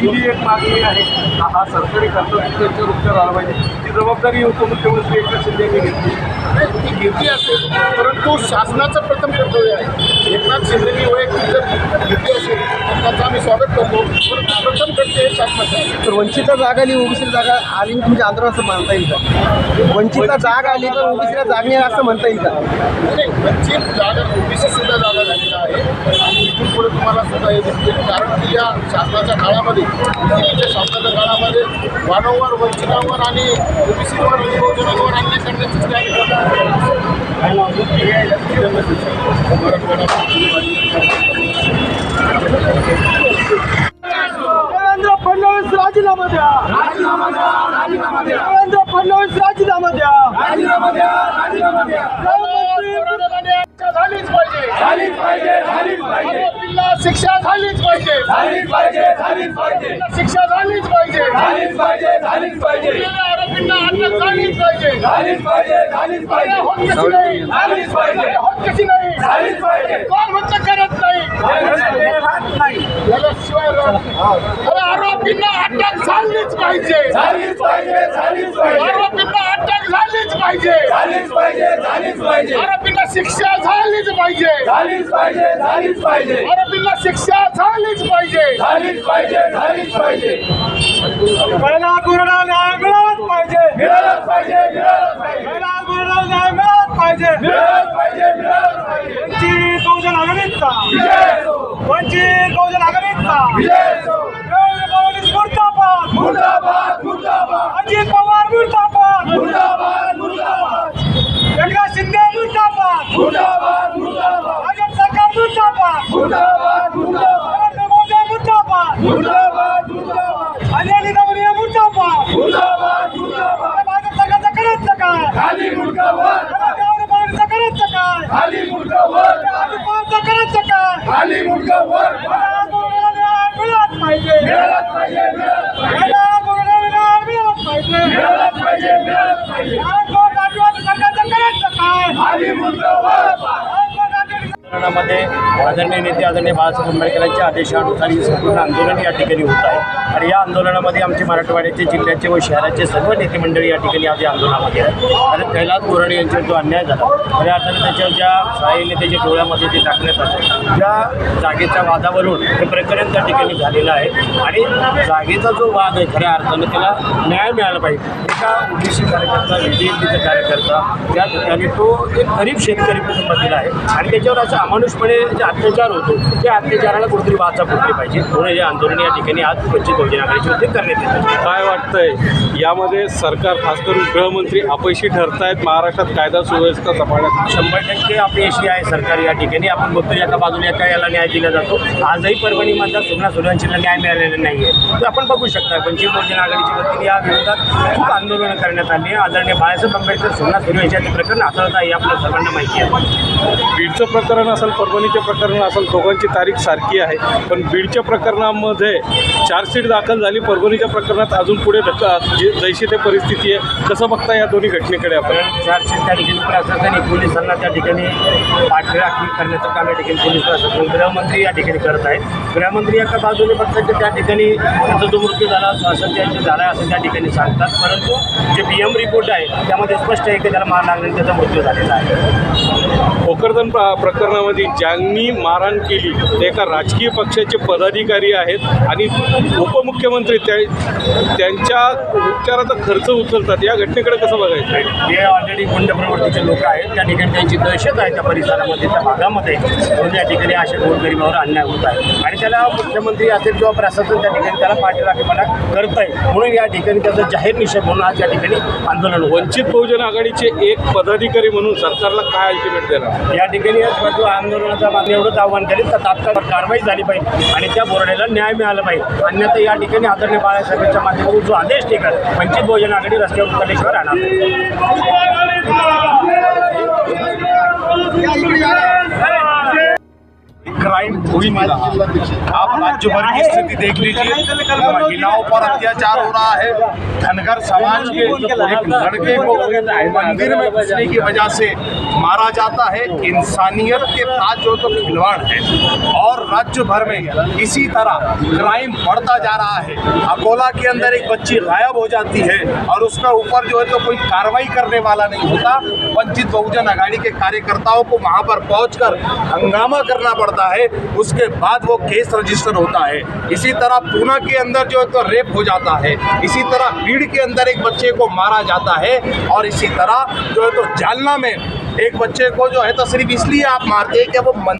ही जी एक मागणी आहे. हा सरकारी खर्च त्यांच्यावर उपचार आला पाहिजे. ती जबाबदारी उपमुख्यमंत्री एकनाथ शिंदे यांनी घेतली. ती घेतली असेल परंतु शासनाचं प्रथम कर्तव्य आहे. एकनाथ शिंदेनी वैयक्तिक जर घेतली असेल तर त्याचं आम्ही स्वागत करतो. परंतु प्रथम कर्तव्य हे शासनाचं आहे. तर वंचितला जागा आली ओबीसीला जागा आली म्हणजे आंदोलन असं म्हणता येईल का? वंचितला जाग आली तर ओबीसीला जाग नाही असं म्हणता येईल का? वंचित जागा ओबीसी सुद्धा जागा झालेला आहे आणि इथून पुढे सुद्धा हे दिसतील कारण की या शासनाच्या काळामध्ये दिल्लीच्या शासनाच्या काळामध्ये वारंवार वंचितांवर आणि ओबीसीवर बहुजनांवर अन्याय करण्याची देवेंद्र फडणवीस राजीनामा द्या. राजीनामा द्या. राजीनामा द्या देवेंद्र फडणवीस राजीनामा द्या. राजीनामा द्या राजीनामा द्या झालीच पाहिजे. झालीच पाहिजे झालीच शिक्षा झालीच पाहिजे. झालीच पाहिजे झालीच पाहिजे. शिक्षा झालीच पाहिजे. झालीच पाहिजे झालीच पाहिजे. आरोपींना अटक झालीच पाहिजे. झालीच पाहिजे झालीच पाहिजे. होत कशी नाही. झालीच पाहिजे. होत कशी नाही. झालीच पाहिजे. कोण म्हणतं करत आरोपींना अटक झालीच पाहिजे. झालीच पाहिजे झालीच पाहिजे. आरोपींना अटक झालीच पाहिजे. झालीच पाहिजे झालीच पाहिजे. आरोपींना शिक्षा झालीच पाहिजे. झालीच पाहिजे झालीच पाहिजे. आरोपींना शिक्षा झालीच पाहिजे. झालीच पाहिजे झालीच पाहिजे. पहिला गुरुला न्याय मिळालाच पाहिजे. मिळालंच पाहिजे मिळालंच पाहिजे. पहिला गुरुला न्याय मिळालाच पाहिजे. मिळालंच पाहिजे मिळालंच पाहिजे. आघाडीचा वंचित बहुजन आघाडीचा. मुर्दाबाद. मुर्दाबाद मुर्दाबाद. अजित पवार मुर्दाबाद. मुर्दाबाद मुर्दाबाद. एकनाथ शिंदे मुर्दाबाद. मुर्दाबाद मुर्दाबाद. भाजप सरकार मुर्दाबाद. मुर्दाबाद मुर्दाबाद. मोदी मुर्दाबाद. मुर्दाबाद मुर्दाबाद. अनिल नवरिया मुर्दाबाद. मुर्दाबाद मुर्दाबाद. भाजप सरकारचं करायचं काय? खाली मुर्दाबाद. करायचं काय? खाली मुर्दाबाद. पवारचं करायचं काय खाली गुरुला न्याय मिळालाच पाहिजे. मिळालंच पाहिजे मिळालंच पाहिजे. पहिला गुरुला न्याय मिळालाच पाहिजे. मिळालंच पाहिजे मिळालंच पाहिजे. राजकोट राजवाडी सरकारचं करायचं काय? खाली मुर्दाबाद राजकोट राजवाडी आंदोलनामध्ये आदरणीय नेते आदरणीय बाळासाहेब आंबेडकरांच्या आदेशानुसार ही संपूर्ण आंदोलन या ठिकाणी होत आहे. आणि या आंदोलनामध्ये आमचे मराठवाड्याचे जिल्ह्याचे व शहराचे सर्व नेते मंडळी या ठिकाणी आज या आंदोलनामध्ये आहेत. कारण कैलास गोराडे यांच्यावर जो अन्याय झाला खऱ्या अर्थाने त्याच्यावर ज्या सहाय्य नेत्याच्या डोळ्यामध्ये ते टाकण्यात आले त्या जागेच्या वादावरून हे प्रकरण त्या ठिकाणी झालेलं आहे. आणि जागेचा जो वाद आहे खऱ्या अर्थानं त्याला न्याय मिळाला पाहिजे. एका ओबीसी कार्यकर्ता विजयीचा कार्यकर्ता त्या ठिकाणी तो एक गरीब शेतकरी कुटुंबातील आहे. आणि त्याच्यावर असं अमानुषपणे अत्याचार होतो त्या अत्याचाराला कुठेतरी वाचा फुटली पाहिजे. म्हणून हे आंदोलन या ठिकाणी आज वंचित बहुजन आघाडीच्या वतीने करण्यात येतं. काय वाटतंय? यामध्ये सरकार खास करून गृहमंत्री अपयशी ठरतायत. महाराष्ट्रात कायदा सुव्यवस्था जपाण्यात शंभर टक्के अपयशी आहे सरकार या ठिकाणी. आपण बघतो एका बाजूला एका याला न्याय दिला जातो. आजही परभणी मतदार सुगणा सूर्यवंशीला न्याय मिळालेला नाही आहे तर आपण बघू शकता वंचित बहुजन आघाडीच्या वतीने या विरोधात खूप आंदोलनं करण्यात आली आहे. आदरणीय बाळासाहेब आंबेडकर सुगणा सूर्यवंशी ते प्रकरण हाताळत आहे. आपल्या सर्वांना माहिती आहे. बीडचं प्रकरण असेल परभणीचे प्रकरण असेल दोघांची तारीख सारखी आहे. पण बीडच्या प्रकरणामध्ये चार्जशीट दाखल झाली परभणीच्या प्रकरणात अजून पुढे धक्का जे जैशी ते परिस्थिती आहे. कसं बघता या दोन्ही घटनेकडे आपण? चारशे त्या ठिकाणी प्रशासनाने पोलिसांना त्या ठिकाणी पाठराखणी करण्याचं काम या ठिकाणी पोलीस प्रशासन गृहमंत्री या ठिकाणी करत आहेत. गृहमंत्री एका बाजूने फक्त ते त्या ठिकाणी त्याचा जो मृत्यू झाला श्वासन त्यांचे झाला असं त्या ठिकाणी सांगतात. परंतु जे पी एम रिपोर्ट आहे त्यामध्ये स्पष्ट आहे की त्याला मार लागल्याने त्याचा मृत्यू झालेला आहे. भोकरदन प्र- प्रकरणामध्ये ज्यांनी मारहाण केली. ते एका राजकीय पक्षाचे पदाधिकारी आहेत आणि उपमुख्यमंत्री त्या त्यांच्या उपचाराचा खर्च उचलतात. या घटनेकडे कसं बघायचं? जे ऑलरेडी गुंड प्रवृत्तीचे लोक आहेत. त्या ठिकाणी त्यांची दहशत आहे त्या परिसरामध्ये त्या भागामध्ये. म्हणून या ठिकाणी अशा गोरगरिबावर अन्याय होत आहे. आणि त्याला मुख्यमंत्री असेल किंवा प्रशासन त्या ठिकाणी त्याला पाठीराखेपणा करत आहे म्हणून या ठिकाणी त्याचा जाहीर निषेध म्हणून आज या ठिकाणी आंदोलन. वंचित बहुजन आघाडीचे एक पदाधिकारी म्हणून सरकारला काय अल्टिमेट देणार? या ठिकाणी आंदोलनाचा मागणी एवढंच आव्हान करेल तर तात्काळ कारवाई झाली पाहिजे आणि त्या बोराड्याला न्याय मिळाला पाहिजे. अन्यथा या ठिकाणी आदरणीय बाळासाहेबांच्या माध्यमातून जो आदेश ठिकाण वंचित बहुजन आघाडी रस्त्यावर उतरल्याशिवाय राहणार क्राइम हो ही नहीं रहा। आप राज्य भर की स्थिति देख लीजिए महिलाओं पर अत्याचार हो रहा है धनगर समाज के एक लड़के को मंदिर में घुसने की वजह से मारा जाता है। इंसानियत के साथ जो तो खिलवाड़ है और राज्य भर में इसी तरह क्राइम बढ़ता जा रहा है। अकोला के अंदर एक बच्ची गायब हो जाती है और उसका ऊपर जो है तो कोई कार्रवाई करने वाला नहीं होता। वंचित बहुजन अघाड़ी के कार्यकर्ताओं को वहाँ पर पहुंचकर हंगामा करना पड़ता है। उसके बाद वो केस रजिस्टर होता है। इसी तरह पूना के अंदर जो है तो रेप हो जाता है। इसी तरह भीड़ के अंदर एक बच्चे को मारा जाता है और इसी तरह जो है तो जालना में एक बच्चे को जो है तो सिर्फ़ इसलिए आप मारते हैं कि वो